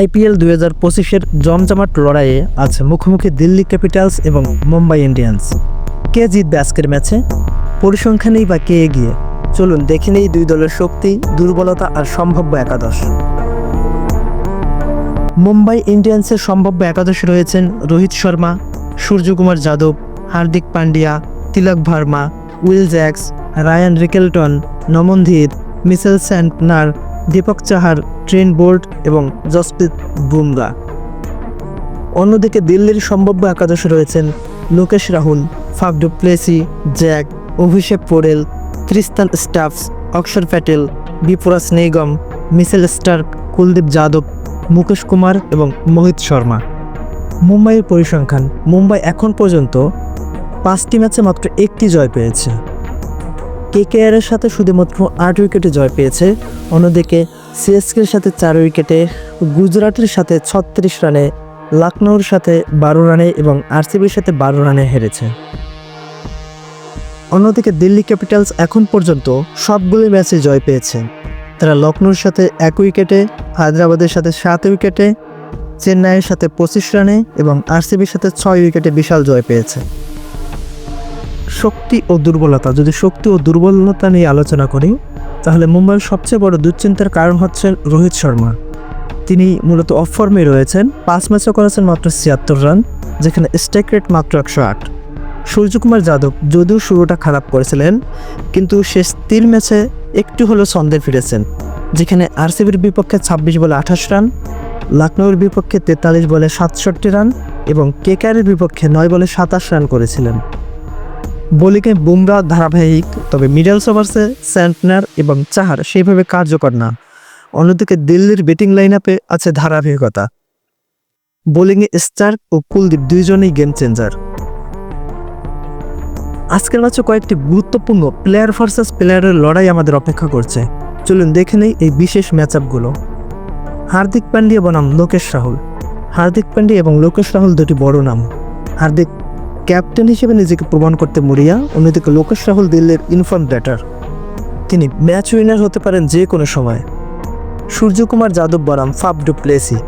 IPL দুই হাজার পঁচিশের জমজমাট লড়াইয়ে আছে মুখোমুখি দিল্লি ক্যাপিটালস এবং মুম্বাই ইন্ডিয়ান্স। কে জিতবে আজকের ম্যাচে? পরিসংখ্যানেই বা কে এগিয়ে? চলুন দেখে নেই দুই দলের শক্তি, দুর্বলতা আর সম্ভাব্য একাদশ। মুম্বাই ইন্ডিয়ান্সের সম্ভাব্য একাদশে রয়েছেন Rohit Sharma, Suryakumar Yadav, Hardik Pandya, Tilak Varma, Will Jacks, Ryan Rickelton, Naman Dhir, Mitchell Santner Deepak Chahar, Trent Boult এবং জসপ্রীত বুমরা। অন্যদিকে দিল্লির সম্ভাব্য একাদশে রয়েছেন Lokesh Rahul Faf du Plessis, Jake, Abhishek Porel Tristan Stubbs, Axar Patel Vipraj Nigam Mitchell Starc, Kuldeep Yadav, Mukesh Kumar এবং মোহিত শর্মা। মুম্বাইয়ের পরিসংখ্যান, মুম্বাই এখন পর্যন্ত পাঁচটি ম্যাচে মাত্র একটি জয় পেয়েছে। কেকেআর এর সাথে শুধুমাত্র আট উইকেটে জয় পেয়েছে। অন্যদিকে সিএসকের সাথে চার উইকেটে গুজরাটের সাথে ছত্রিশ রানে লখনৌর সাথে বারো রানে এবং আরসিবির সাথে বারো রানে হেরেছে। অন্যদিকে দিল্লি ক্যাপিটালস এখন পর্যন্ত সবগুলি ম্যাচে জয় পেয়েছে। তারা লখনৌর সাথে এক উইকেটে, হায়দ্রাবাদের সাথে সাত উইকেটে, চেন্নাইয়ের সাথে পঁচিশ রানে এবং আরসিবির সাথে ছয় উইকেটে বিশাল জয় পেয়েছে। শক্তি ও দুর্বলতা। যদি শক্তি ও দুর্বলতা নিয়ে আলোচনা করি, তাহলে মুম্বাইয়ের সবচেয়ে বড় দুশ্চিন্তার কারণ হচ্ছেন রোহিত শর্মা। তিনি মূলত অফ ফর্মে রয়েছেন। পাঁচ ম্যাচে করেছেন মাত্র ছিয়াত্তর রান, যেখানে স্ট্রাইক রেট মাত্র একশো আট। সূর্যকুমার যাদব যদিও শুরুটা খারাপ করেছিলেন, কিন্তু শেষ তিন ম্যাচে একটু হলেও ছন্দে ফিরেছেন, যেখানে আরসিবির বিপক্ষে ছাব্বিশ বলে আঠাশ রান লখনৌর বিপক্ষে তেতাল্লিশ বলে সাতষট্টি রান এবং কেকারের বিপক্ষে নয় বলে সাতাশ রান করেছিলেন। বোলিংয়ে বুমরা ধারাবাহিক, তবে মিডল ওভার্সে স্যান্টনার এবং চাহার সেইভাবে কার্যকর না। অন্যদিকে দিল্লির ব্যাটিং লাইন আপে আছে ধারাবাহিকতা। বোলিংয়ে স্টার্ক ও কুলদীপ দুইজনেই গেম চেঞ্জার আজকের ম্যাচে কয়েকটি গুরুত্বপূর্ণ প্লেয়ার ভার্সেস প্লেয়ারের লড়াই আমাদের অপেক্ষা করছে। চলুন দেখে নেই এই বিশেষ ম্যাচ আপগুলো হার্দিক পান্ডিয়া বনাম লোকেশ রাহুল। হার্দিক পান্ডিয়া এবং লোকেশ রাহুল দুটি বড় নাম। হার্দিক ক্যাপ্টেন হিসেবে নিজেকে প্রমাণ করতে মরিয়া, অন্যদিকে লোকেশ রাহুল দিল্লির ইনফর্ম ব্যাটার। তিনি ম্যাচ উইনার হতে পারেন যে কোনো সময়। সূর্যকুমার যাদব বনাম ফাফ ডু প্লেসি।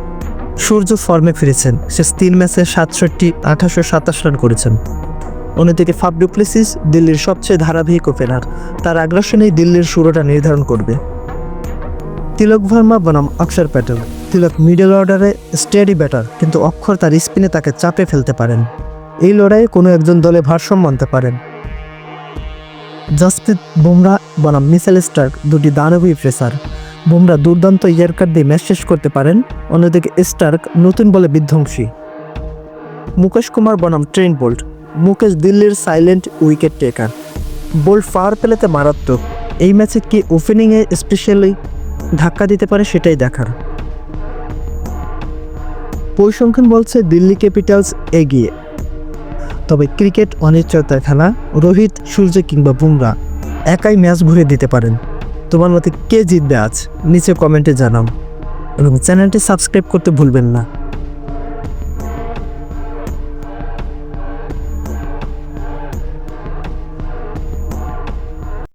সূর্য ফর্মে ফিরেছেন। শেষ তিন ম্যাচে সাতষট্টি আঠাশশো সাতাশ রান করেছেন। অন্যদিকে ফাফ ডুপ্লেসিস দিল্লির সবচেয়ে ধারাবাহিক ওপেনার। তার আগ্রাসনেই দিল্লির শুরুটা নির্ধারণ করবে। তিলক ভার্মা বনাম অক্ষর প্যাটেল। তিলক মিডল অর্ডারে স্টেডি ব্যাটার, কিন্তু অক্ষর তার স্পিনে তাকে চাপে ফেলতে পারেন। এই লড়াইয়ে কোনো একজন দলে ভারসাম্য আনতে পারেন। জসপ্রীত বুমরা বনাম মিসেল স্টার্ক দুটি দানবী প্রেসার বুমরা দুর্দান্ত ইয়ারকার দিয়ে ম্যাচ শেষ করতে পারেন, অন্যদিকে স্টার্ক নতুন বলে বিধ্বংসী। মুকেশ কুমার বনাম ট্রেন বোল্ট, মুকেশ দিল্লির সাইলেন্ট উইকেট টেকার। বোল্ট ফার পেলেতে মারাত্মক। এই ম্যাচে কি ওপেনিংয়ে স্পেশালি ধাক্কা দিতে পারে সেটাই দেখার। পরিসংখ্যান বলছে দিল্লি ক্যাপিটালস এগিয়ে। তবে ক্রিকেট অনিশ্চয়তার খেলা রোহিত, সূর্য কিংবা বুমরা একাই ম্যাচ ঘুরে দিতে পারেন। তোমার মতে কে জিতবে আজ? নিচে কমেন্টে জানাও। এবং চ্যানেলটি সাবস্ক্রাইব করতে ভুলবেন না।